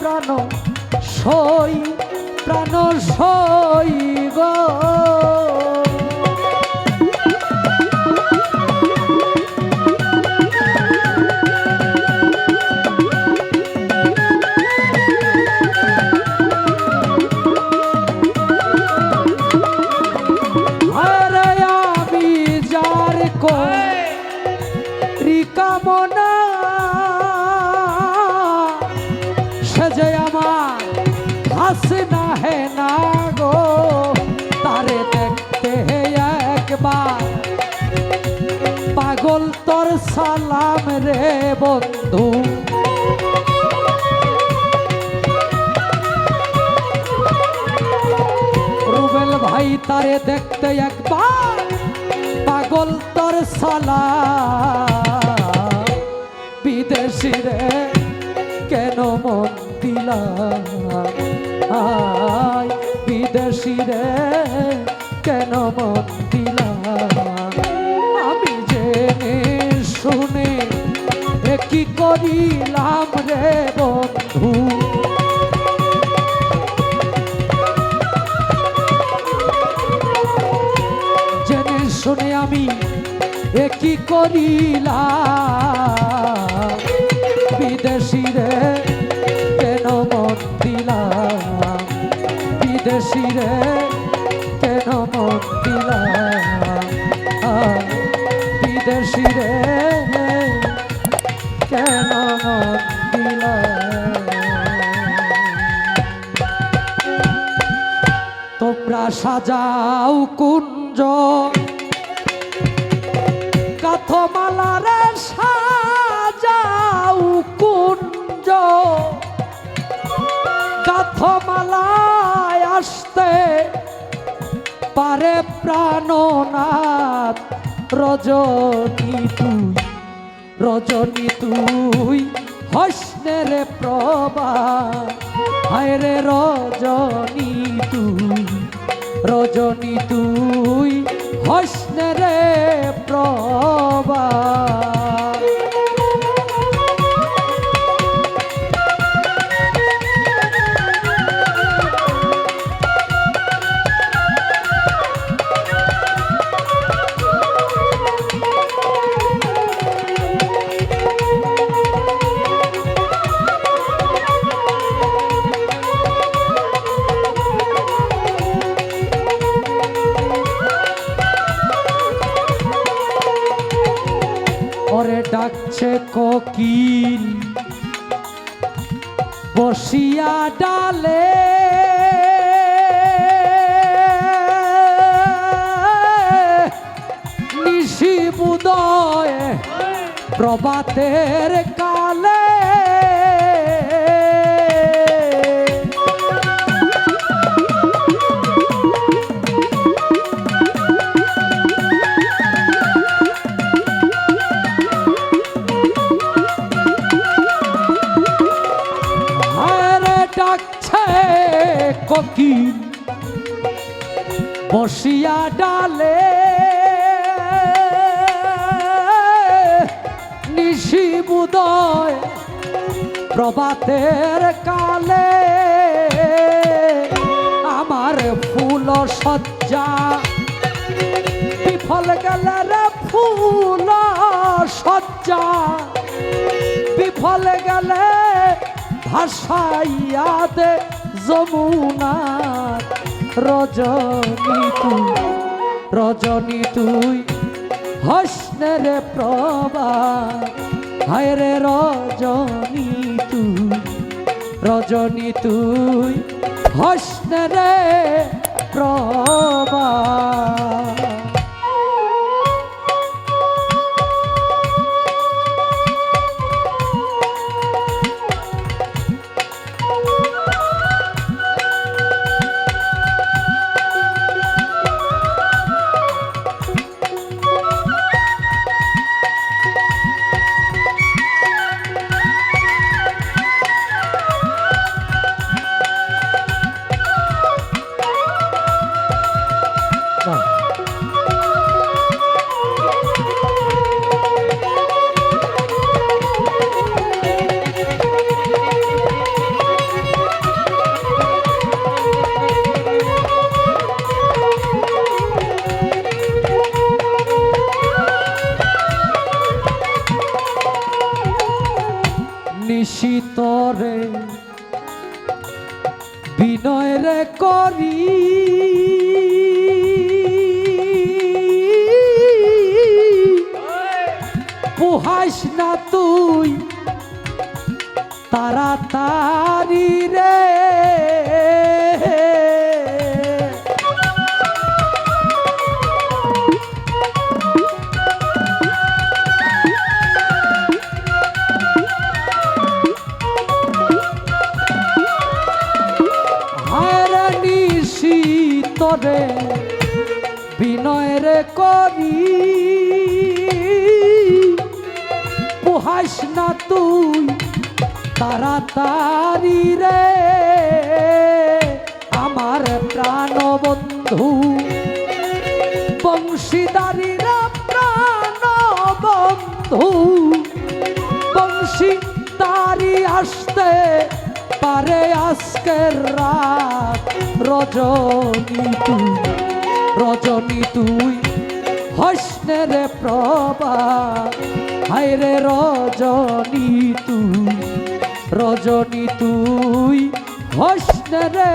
প্রাণ সই প্রাণ সই গো। পাগল তোর সালাম রে বন্ধু। রুবেল ভাই তারে দেখতে একবার পাগল তোর সালা বিদেশি রে, কেন মন দিলাম? বিদেশি রে, কেন মন দিলাম? শুনে কি করিলাম রে বন্ধু? জেনে শুনে আমি এ কি করিলাম? সাজাও কুঞ্জ। কাথমালারে সাজাও কুঞ্জ। কাথমালায় আসতে পারে প্রাণনাথ। রজনী তুই রজনী তুই হসনে রে প্রভা। হায় রে রজনী তুই। রজনী তুই হসনে রে প্রভা। ওরে ডাকছে কোকিল বসিয়া ডালে। নিশি বুদয় প্রভাতের কালে বসিয়া ডালে নিশি বুদয় প্রভাতের কালে আমার ফুল সজ্জা। বিফল গেল রে ফুল সজ্জা। বিফল গেলে ভাসাইয়া যমুনা রজনী তুই রজনী তুই, হসনে রে প্রভা হায় রে রজনী তুই রজনী তুই, হসনে প্রভা নিশিতরে বিনয় করি। পোহাইস না তুই তাড়াতাড়ি রে। করি। পোহাইস না তুই তাড়াতাড়ি রে। আমার প্রাণ বন্ধু বংশীদারিরা প্রাণ বন্ধু বংশীদারি আসতে পারে আজকের রাত রজনী। রজনী তুই হসনে রে প্রভা। হায় রে রজনী তুই রজনী তুই হসনে রে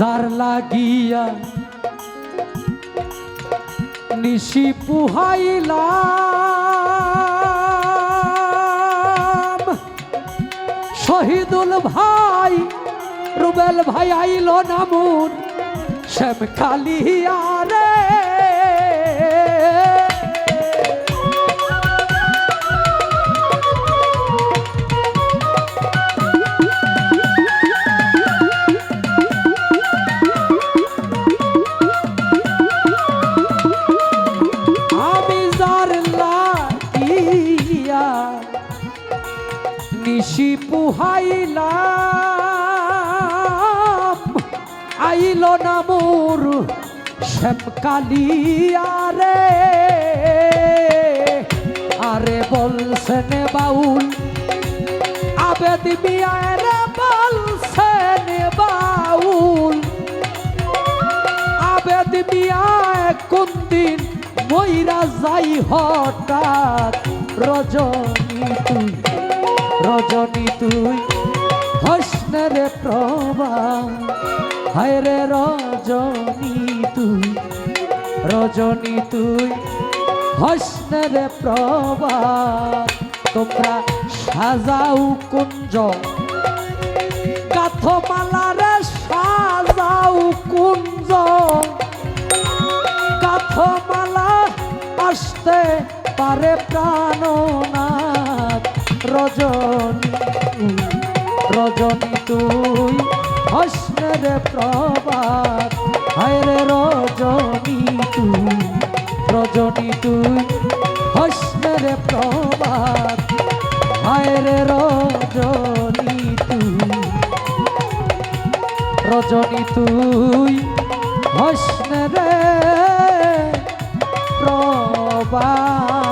যার লাগিয়া নিশি পুহাইলাম। শহীদুল ভাই রুবেল ভাই আইল নামুন শ্যাম কালিয়া নিশি পুহাইলাম আইল না মোর শ্যামকালিয়া রে। আরে বলছেন বাউল, আবেদ মিয়া রে বলছেন বাউল। আবেদ মিয়া কোন দিন মইরা যাই হঠাৎ রজনী তুই রজনী তুই হসনে রে প্রভা হায় রে রজনী তুই রজনী তুই হসনে রে প্রভা তোমরা সাজাও কুঞ্জ। কাথমালা রে সাজাও কুঞ্জ। কাথমালা আসতে পারে প্রাণনাথ রজনী রজনী তুই হসনে রে প্রভাত। হায় রজনী তুই রজনী তুই হসনে রে প্রভাত। হায় রে রজনী তুই রজনী তুই প্রভা